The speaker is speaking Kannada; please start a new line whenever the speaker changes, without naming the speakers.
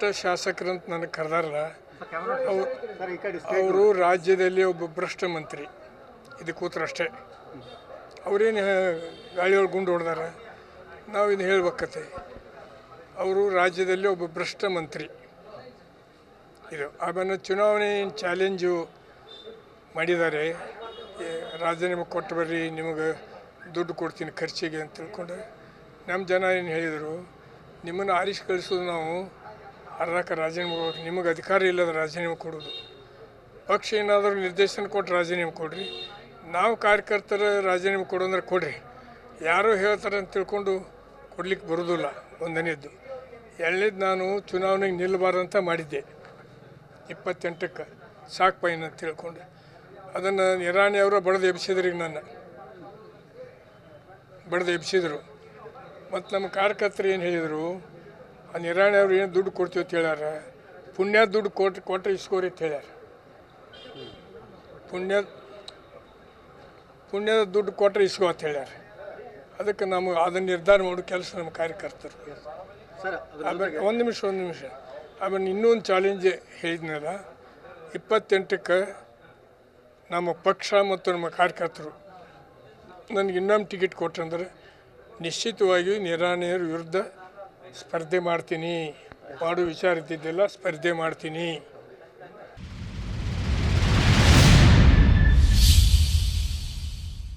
ಅಷ್ಟ ಶಾಸಕರಂತ ನನಗೆ ಕರೆದಾರಲ್ಲ ಅವ್ರು ರಾಜ್ಯದಲ್ಲಿ ಒಬ್ಬ ಭ್ರಷ್ಟ ಮಂತ್ರಿ. ಇದು ಕೂತ್ರಷ್ಟೇ ಅವರೇನು ಗಾಳಿಯೊಳಗೆ ಗುಂಡು ಹೊಡೆದಾರ? ನಾವು ಇದು ಹೇಳ್ಬೇಕತ್ತೆ. ಅವರು ರಾಜ್ಯದಲ್ಲಿ ಒಬ್ಬ ಭ್ರಷ್ಟ ಮಂತ್ರಿ. ಇದು ಆಮೇಲೆ ಚುನಾವಣೆ ಚಾಲೆಂಜು ಮಾಡಿದ್ದಾರೆ. ಏ, ನಿಮಗೆ ಕೊಟ್ಟು ಬರ್ರಿ ನಿಮಗೆ ದುಡ್ಡು ಕೊಡ್ತೀನಿ ಖರ್ಚಿಗೆ ಅಂತ ತಿಳ್ಕೊಂಡು. ನಮ್ಮ ಜನ ಏನು ಹೇಳಿದರು ನಿಮ್ಮನ್ನು ಆರಿಸಿ ಕಳಿಸೋದು ನಾವು. ಅರ್ಧಕ್ಕೆ ರಾಜೀನಾಮೆ ಕೊಡ್ಬೇಕು. ನಿಮಗೆ ಅಧಿಕಾರ ಇಲ್ಲದ ರಾಜೀನಾಮೆ ಕೊಡೋದು. ಪಕ್ಷ ಏನಾದರೂ ನಿರ್ದೇಶನ ಕೊಟ್ಟು ರಾಜೀನಾಮೆ ಕೊಡ್ರಿ. ನಾವು ಕಾರ್ಯಕರ್ತರ ರಾಜೀನಾಮೆ ಕೊಡು ಅಂದ್ರೆ ಕೊಡ್ರಿ. ಯಾರೋ ಹೇಳ್ತಾರೆ ಅಂತ ತಿಳ್ಕೊಂಡು ಕೊಡ್ಲಿಕ್ಕೆ ಬರೋದಿಲ್ಲ ಒಂದನೇದ್ದು. ಎರಡನೇದು ನಾನು ಚುನಾವಣೆಗೆ ನಿಲ್ಲಬಾರ್ದಂತ ಮಾಡಿದ್ದೆ. ಇಪ್ಪತ್ತೆಂಟಕ್ಕೆ ಸಾಕು ಪೈನ್ ಅಂತ ತಿಳ್ಕೊಂಡು. ಅದನ್ನು ನಿರಾಣಿ ಅವರು ಬಡ್ದು ಎಬ್ಸಿದ್ರು ಈಗ ನನ್ನ. ಬಡದು ಎಬ್ಸಿದ್ರು ಮತ್ತು ನಮ್ಮ ಕಾರ್ಯಕರ್ತರು ಏನು ಹೇಳಿದರು? ಆ ನಿರಾಣಿ ಅವ್ರು ಏನು ದುಡ್ಡು ಕೊಡ್ತೀವಿ ಅಂತ ಹೇಳ್ಯಾರ? ಪುಣ್ಯ ದುಡ್ಡು ಕೊಟ್ಟು ಕೊಟ್ಟರೆ ಇಸ್ಕೋರಿ ಅಂತ ಹೇಳ್ಯಾರ. ಪುಣ್ಯ ಪುಣ್ಯದ ದುಡ್ಡು ಕೊಟ್ಟರೆ ಇಸ್ಕೋ ಅಂತ ಹೇಳ್ಯಾರ. ಅದಕ್ಕೆ ನಮಗೆ ಅದನ್ನು ನಿರ್ಧಾರ ಮಾಡೋ ಕೆಲಸ ನಮ್ಮ ಕಾರ್ಯಕರ್ತರು. ಆಮೇಲೆ ಒಂದು ನಿಮಿಷ ಒಂದು ನಿಮಿಷ. ಆಮೇಲೆ ಇನ್ನೊಂದು ಚಾಲೆಂಜ್ ಹೇಳಿದ್ನಲ್ಲ. ಇಪ್ಪತ್ತೆಂಟಕ್ಕೆ ನಮ್ಮ ಪಕ್ಷ ಮತ್ತು ನಮ್ಮ ಕಾರ್ಯಕರ್ತರು ನನಗೆ ಇನ್ನೊಂದು ಟಿಕೆಟ್ ಕೊಟ್ರಂದ್ರೆ ನಿಶ್ಚಿತವಾಗಿ ನಿರಾಣಿಯರ ವಿರುದ್ಧ ಸ್ಪರ್ಧೆ ಮಾಡ್ತೀನಿ. ಮಾಡೋ ವಿಚಾರ ಇದ್ದಿದ್ದೆಲ್ಲ ಸ್ಪರ್ಧೆ ಮಾಡ್ತೀನಿ.